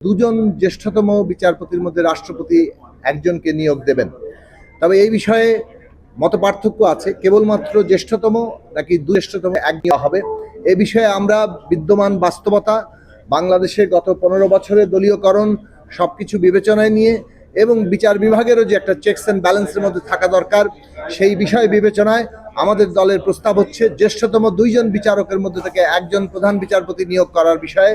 দুজন জ্যেষ্ঠতম বিচারপতির মধ্যে রাষ্ট্রপতি একজনকে নিয়োগ দেবেন। তবে এই বিষয়ে মত পার্থক্য আছে। কেবলমাত্র জ্যেষ্ঠতম নাকি দুজ্যেষ্ঠতম এক হবে, এ বিষয়ে আমরা বিদ্যমান বাস্তবতা বাংলাদেশে গত পনেরো বছরের দলীয়করণ সব কিছু বিবেচনায় নিয়ে এবং বিচার বিভাগেরও যে একটা চেকস অ্যান্ড ব্যালেন্সের মধ্যে থাকা দরকার, সেই বিষয় বিবেচনায় আমাদের দলের প্রস্তাব হচ্ছে, জ্যেষ্ঠতম দুইজন বিচারকের মধ্যে থেকে একজন প্রধান বিচারপতি নিয়োগ করার বিষয়ে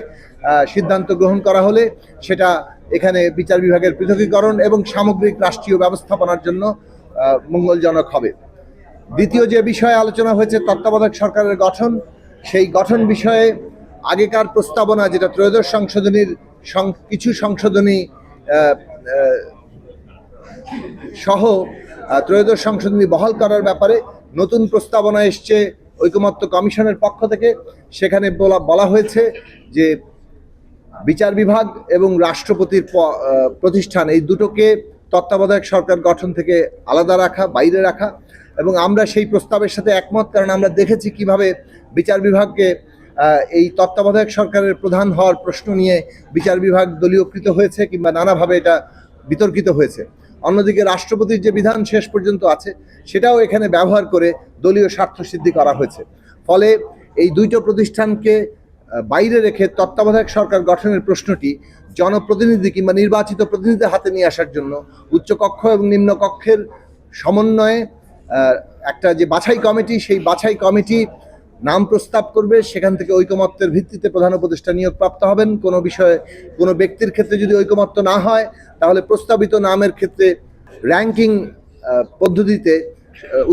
সিদ্ধান্ত গ্রহণ করা হলে সেটা এখানে বিচার বিভাগের পৃথকীকরণ এবং সামগ্রিক রাষ্ট্রীয় ব্যবস্থাপনার জন্য মঙ্গলজনক হবে। দ্বিতীয় যে বিষয়ে আলোচনা হয়েছে, তত্ত্বাবধায়ক সরকারের গঠন, সেই গঠন বিষয়ে আগেকার প্রস্তাবনা যেটা ত্রয়োদশ সংশোধনীর কিছু সংশোধনী সহ ত্রয়োদশ সংশোধনী বহাল করার ব্যাপারে নতুন প্রস্তাবনা এসছে ঐকমত্য কমিশনের পক্ষ থেকে। সেখানে বলা বলা হয়েছে যে বিচার বিভাগ এবং রাষ্ট্রপতির প্রতিষ্ঠান এই দুটোকে তত্ত্বাবধায়ক সরকার গঠন থেকে আলাদা রাখা, বাইরে রাখা এবং আমরা সেই প্রস্তাবের সাথে একমত, কারণ আমরা দেখেছি কীভাবে বিচার বিভাগকে এই তত্ত্বাবধায়ক সরকারের প্রধান হওয়ার প্রশ্ন নিয়ে বিচার বিভাগ দলীয়কৃত হয়েছে কিংবা নানাভাবে এটা বিতর্কিত হয়েছে। অন্যদিকে রাষ্ট্রপতির যে বিধান শেষ পর্যন্ত আছে, সেটাও এখানে ব্যবহার করে দলীয় স্বার্থ সিদ্ধি করা হয়েছে। ফলে এই দুইটো প্রতিষ্ঠানকে বাইরে রেখে তত্ত্বাবধায়ক সরকার গঠনের প্রশ্নটি জনপ্রতিনিধি কিংবা নির্বাচিত প্রতিনিধিদের হাতে নিয়ে আসার জন্য উচ্চকক্ষ এবং নিম্নকক্ষের সমন্বয়ে একটা যে বাছাই কমিটি, সেই বাছাই কমিটি নাম প্রস্তাব করবে, সেখান থেকে ঐকমত্যের ভিত্তিতে প্রধান উপদেষ্টা নিয়োগ প্রাপ্ত হবেন। কোনো বিষয়ে, কোনো ব্যক্তির ক্ষেত্রে যদি ঐকমত্য না হয়, তাহলে প্রস্তাবিত নামের ক্ষেত্রে র্যাঙ্কিং পদ্ধতিতে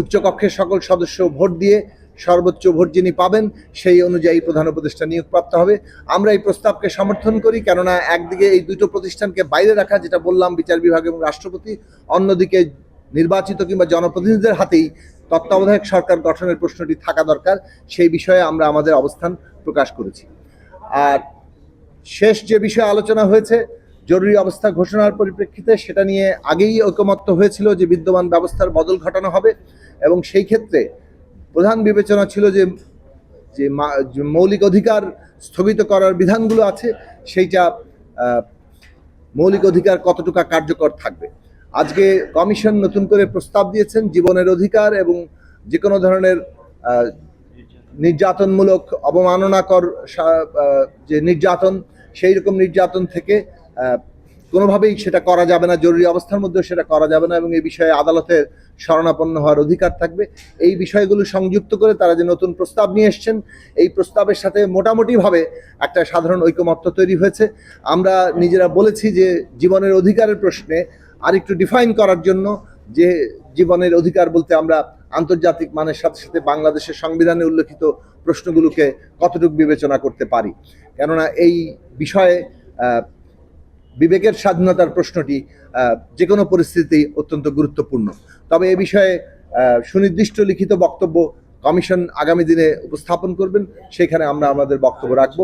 উচ্চকক্ষের সকল সদস্য ভোট দিয়ে সর্বোচ্চ ভোট যিনি পাবেন, সেই অনুযায়ী প্রধান উপদেষ্টা নিয়োগপ্রাপ্ত হবে। আমরা এই প্রস্তাবকে সমর্থন করি, কেননা একদিকে এই দুটো প্রতিষ্ঠানকে বাইরে রাখা, যেটা বললাম, বিচার বিভাগ এবং রাষ্ট্রপতি, অন্যদিকে নির্বাচিত কিংবা জনপ্রতিনিধিদের হাতেই তত্ত্বাবধায়ক সরকার গঠনের প্রশ্নটি থাকা দরকার, সেই বিষয়ে আমরা আমাদের অবস্থান প্রকাশ করেছি। আর শেষ যে বিষয়ে আলোচনা হয়েছে, জরুরি অবস্থা ঘোষণার পরিপ্রেক্ষিতে সেটা নিয়ে আগেই ঐকমত্য হয়েছিল যে বিদ্যমান ব্যবস্থার বদল ঘটানো হবে এবং সেই ক্ষেত্রে প্রধান বিবেচনা ছিল যে যে মৌলিক অধিকার স্থগিত করার বিধানগুলো আছে, সেইটা মৌলিক অধিকার কতটুকু কার্যকর থাকবে। আজকে কমিশন নতুন করে প্রস্তাব দিয়েছেন জীবনের অধিকার এবং যে কোনো ধরনের নির্যাতনমূলক অবমাননাকর যে নির্যাতন, সেই রকম নির্যাতন থেকে কোনোভাবেই সেটা করা যাবে না, জরুরি অবস্থার মধ্যেও সেটা করা যাবে না এবং এই বিষয়ে আদালতের শরণাপন্ন হওয়ার অধিকার থাকবে। এই বিষয়গুলো সংযুক্ত করে তারা যে নতুন প্রস্তাব নিয়ে এসছেন, এই প্রস্তাবের সাথে মোটামুটিভাবে একটা সাধারণ ঐকমত্য তৈরি হয়েছে। আমরা নিজেরা বলেছি যে জীবনের অধিকারের প্রশ্নে আরেকটু ডিফাইন করার জন্য যে জীবনের অধিকার বলতে আমরা আন্তর্জাতিক মানের সাথে সাথে বাংলাদেশের সংবিধানে উল্লেখিত প্রশ্নগুলোকে কতটুকু বিবেচনা করতে পারি। কেননা এই বিষয়ে বিবেকের স্বাধীনতার প্রশ্নটি যে কোনো পরিস্থিতি অত্যন্ত গুরুত্বপূর্ণ। তবে এ বিষয়ে সুনির্দিষ্ট লিখিত বক্তব্য কমিশন আগামী দিনে উপস্থাপন করবেন। সেখানে আমরা আমাদের বক্তব্য রাখব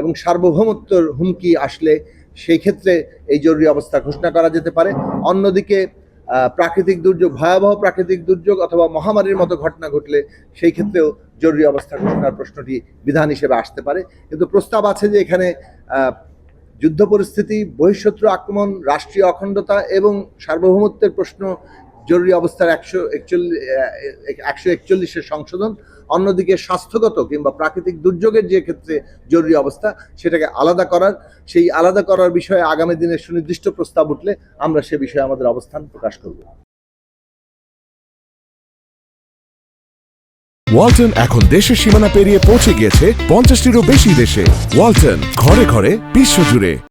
এবং সার্বভৌমত্বর হুমকি আসলে সেই ক্ষেত্রে এই জরুরি অবস্থা ঘোষণা করা যেতে পারে। অন্যদিকে প্রাকৃতিক দুর্যোগ, ভয়াবহ প্রাকৃতিক দুর্যোগ অথবা মহামারীর মতো ঘটনা ঘটলে সেই ক্ষেত্রেও জরুরি অবস্থা ঘোষণার প্রশ্নটি বিধান হিসেবে আসতে পারে। কিন্তু প্রস্তাব আছে যে এখানে যুদ্ধ পরিস্থিতি, বহিঃশত্রু আক্রমণ, রাষ্ট্রীয় অখণ্ডতা এবং সার্বভৌমত্বের প্রশ্ন জরুরি অবস্থার একশো একচল্লিশ একশো একচল্লিশের সংশোধন, অন্যদিকে স্বাস্থ্যগত কিংবা প্রাকৃতিক দুর্যোগের যে ক্ষেত্রে জরুরি অবস্থা, সেটাকে আলাদা করার, সেই আলাদা করার বিষয়ে আগামী দিনে সুনির্দিষ্ট প্রস্তাব উঠলে আমরা সে বিষয়ে আমাদের অবস্থান প্রকাশ করব। ওয়ালটন এখন দেশের সীমানা পেরিয়ে পৌঁছে গিয়েছে পঞ্চাশটিরও বেশি দেশে। ওয়ালটন, ঘরে ঘরে বিশ্বজুড়ে